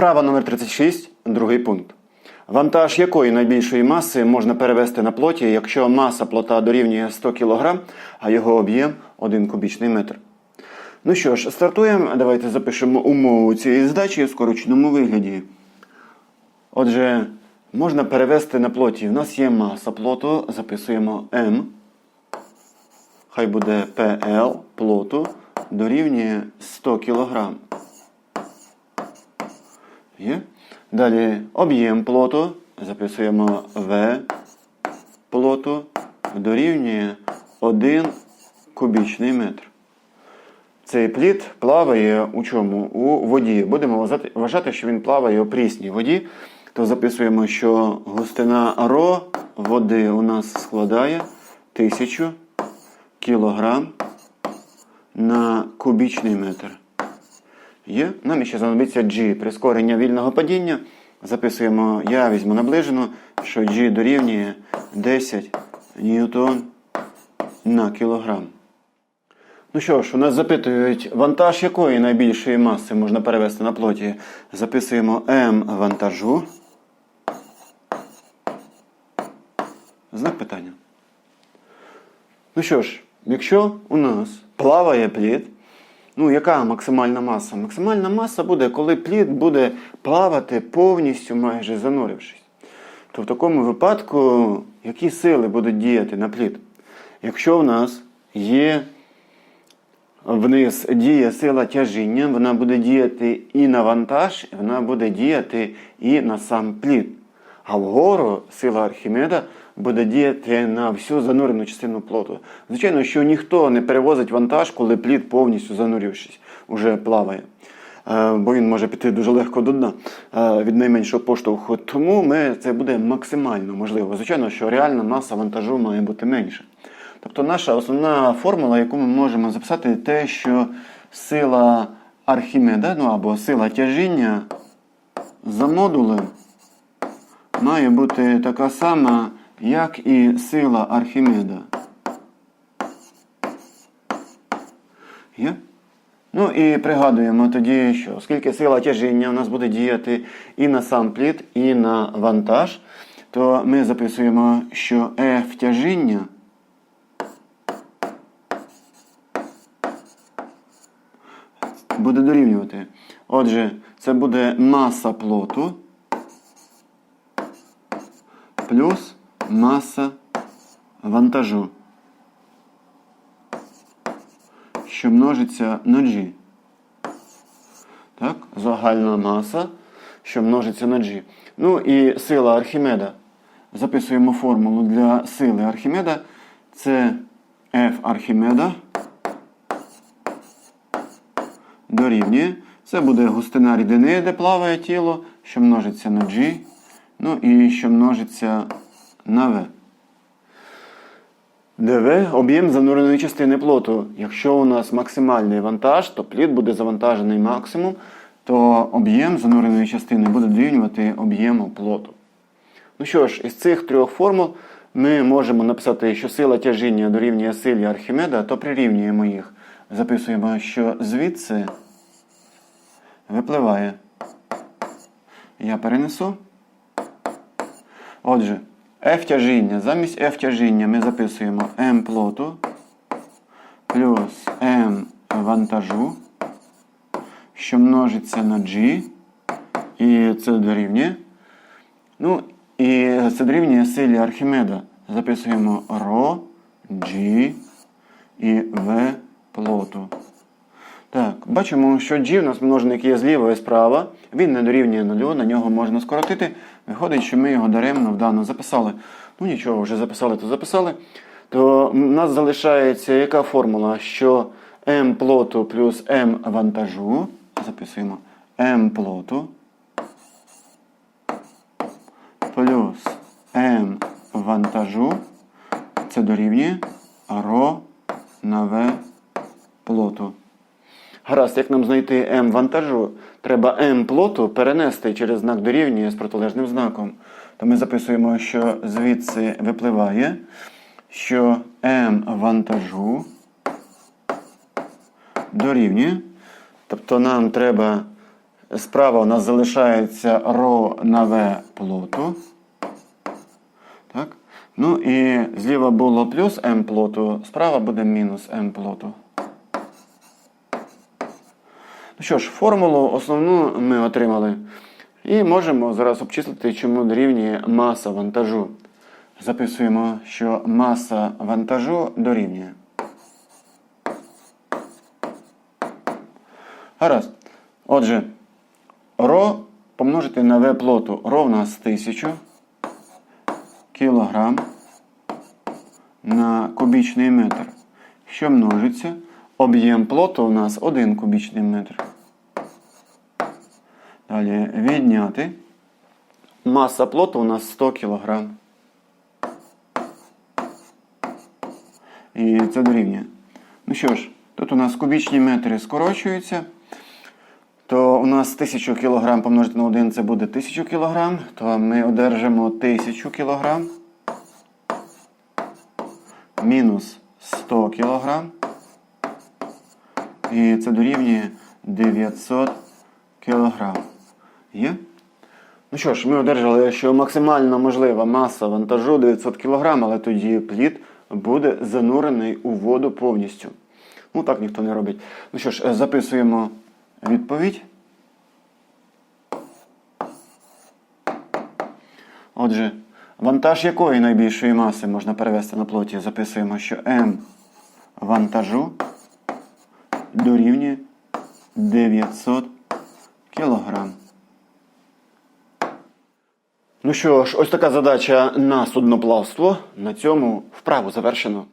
Вправа номер 36, другий пункт. Вантаж якої найбільшої маси можна перевести на плоті, якщо маса плота дорівнює 100 кг, а його об'єм 1 кубічний метр. Ну що ж, стартуємо. Давайте запишемо умову цієї задачі в скороченому вигляді. Отже, можна перевести на плоті. У нас є маса плоту, записуємо М. Хай буде PL плоту дорівнює 100 кг. Є. Далі об'єм плоту. Записуємо В плоту дорівнює 1 кубічний метр. Цей плід плаває у чому? У воді. Будемо вважати- що він плаває у прісній воді. То записуємо, що густина ро води у нас складає 1000 кілограм на кубічний метр. Є. Нам ще знадобиться G. Прискорення вільного падіння. Записуємо, я візьму наближену, що G дорівнює 10 ньютон на кілограм. Ну що ж, у нас запитують, вантаж якої найбільшої маси можна перевести на плоті. Записуємо М вантажу. Знак питання. Ну що ж, якщо у нас плаває плід, ну яка максимальна маса? Максимальна маса буде, коли плід буде плавати повністю майже занурившись. То в такому випадку які сили будуть діяти на плід? Якщо в нас є вниз діє сила тяжіння, вона буде діяти і на вантаж, вона буде діяти і на сам плід. А вгору сила Архімеда буде діяти на всю занурену частину плоту. Звичайно, що ніхто не перевозить вантаж, коли плід повністю занурившись, уже плаває. Е, Бо він може піти дуже легко до дна е, від найменшого поштовху. Тому ми, це буде максимально можливо. Звичайно, що реальна маса вантажу має бути менша. Тобто наша основна формула, яку ми можемо записати, те, що сила Архімеда, ну або сила тяжіння за модулем має бути така сама, як і сила Архімеда. Є? Ну і пригадуємо тоді, що оскільки сила тяжіння у нас буде діяти і на сам плід, і на вантаж, то ми записуємо, що F тяжіння буде дорівнювати. Отже, це буде маса плоту плюс маса вантажу, що множиться на G. Так, загальна маса, що множиться на G. Ну і сила Архімеда. Записуємо формулу для сили Архімеда. Це F Архімеда дорівнює. Це буде густина рідини, де плаває тіло, що множиться на G. Ну і що множиться на V. ДВ об'єм зануреної частини плоту. Якщо у нас максимальний вантаж, то плід буде завантажений максимум, то об'єм зануреної частини буде дорівнювати об'єму плоту. Ну що ж, із цих трьох формул ми можемо написати, що сила тяжіння дорівнює силі Архімеда, то прирівнюємо їх. Записуємо, що звідси випливає. Я перенесу. Отже, F тяжіння. Замість F тяжіння ми записуємо M плоту плюс M вантажу, що множиться на G. І це дорівнює. Ну, і це дорівнює силі Архімеда. Записуємо ρ, G і V плоту. Так, бачимо, що G у нас множник є зліва і справа. Він не дорівнює нулю, на нього можна скоротити. Виходить, що ми його даремно вдано записали. Ну нічого, вже записали, то записали. То в нас залишається яка формула? Що m плоту плюс m вантажу. Записуємо m плоту плюс m вантажу. Це дорівнює ρ на v плоту. Гаразд, як нам знайти М вантажу? Треба М плоту перенести через знак дорівнює з протилежним знаком. То ми записуємо, що звідси випливає, що М вантажу дорівнює. Тобто нам треба справа у нас залишається ро на В плоту. Так. Ну і зліва було плюс М плоту, справа буде мінус М плоту. Ну що ж, формулу основну ми отримали. І можемо зараз обчислити, чому дорівнює маса вантажу. Записуємо, що маса вантажу дорівнює. Гаразд. Отже, ро помножити на В плоту. Ро в нас 1000 кілограм на кубічний метр. Що множиться? Об'єм плоту у нас 1 кубічний метр. Далі відняти. Маса плоту у нас 100 кг. І це дорівнює. Ну що ж, тут у нас кубічні метри скорочуються. То у нас 1000 кг помножити на 1 це буде 1000 кг. То ми одержимо 1000 кг. Мінус 100 кг. І це дорівнює 900 кг. Є? Ну що ж, ми одержали, що максимально можлива маса вантажу 900 кг, але тоді плід буде занурений у воду повністю. Ну так ніхто не робить. Ну що ж, е, записуємо відповідь. Отже, вантаж якої найбільшої маси можна перевести на плоті? Записуємо, що М вантажу дорівнює 900 кілограм. Ну що ж, ось така задача на судноплавство. На цьому вправу завершено.